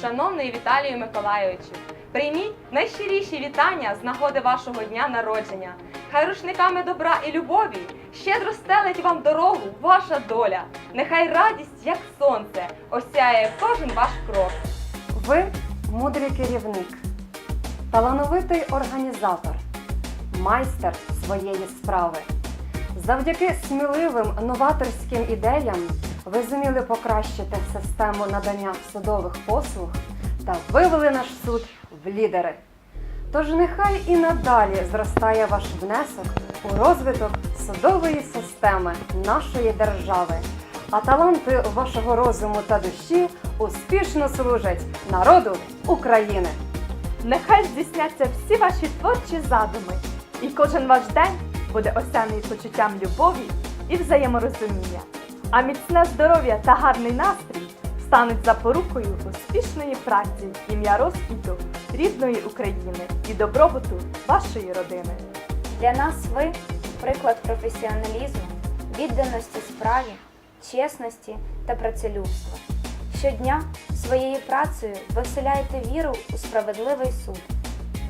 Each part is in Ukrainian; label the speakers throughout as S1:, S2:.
S1: шановний Віталію Миколайовичу, прийміть найщиріші вітання з нагоди вашого дня народження. Хай рушниками добра і любові щедро стелить вам дорогу ваша доля. Нехай радість, як сонце, осяє кожен ваш крок.
S2: Ви мудрий керівник, талановитий організатор, майстер своєї справи. Завдяки сміливим новаторським ідеям ви зуміли покращити систему надання судових послуг та вивели наш суд в лідери. Тож нехай і надалі зростає ваш внесок у розвиток судової системи нашої держави, а таланти вашого розуму та душі успішно служать народу України.
S3: Нехай здійсняться всі ваші творчі задуми, і кожен ваш день буде осяний почуттям любові і взаєморозуміння. А міцне здоров'я та гарний настрій стануть запорукою успішної праці, ім'я розквіту рідної України і добробуту вашої родини.
S4: Для нас ви приклад професіоналізму, відданості справі, чесності та працелюбства. Щодня своєю працею ви вселяєте віру у справедливий суд.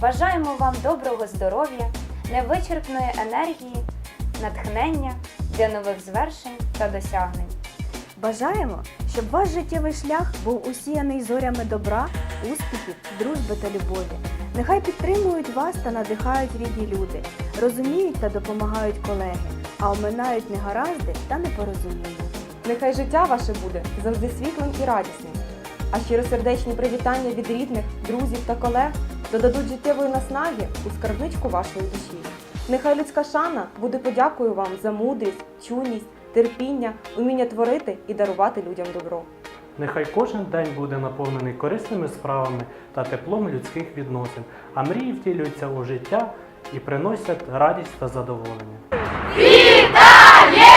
S4: Бажаємо вам доброго здоров'я, невичерпної енергії, натхнення для нових звершень та досягнень.
S5: Бажаємо, щоб ваш життєвий шлях був усіяний зорями добра, успіхів, дружби та любові. Нехай підтримують вас та надихають рідні люди, розуміють та допомагають колеги, а оминають негаразди та непорозуміння.
S6: Нехай життя ваше буде завжди світлим і радісним. А щиросердечні привітання від рідних, друзів та колег додадуть життєвої наснаги у скарбничку вашої душі. Нехай людська шана буде подякою вам за мудрість, чуйність, терпіння, уміння творити і дарувати людям добро.
S7: Нехай кожен день буде наповнений корисними справами та теплом людських відносин, а мрії втілюються у життя і приносять радість та задоволення.
S1: Вітаю!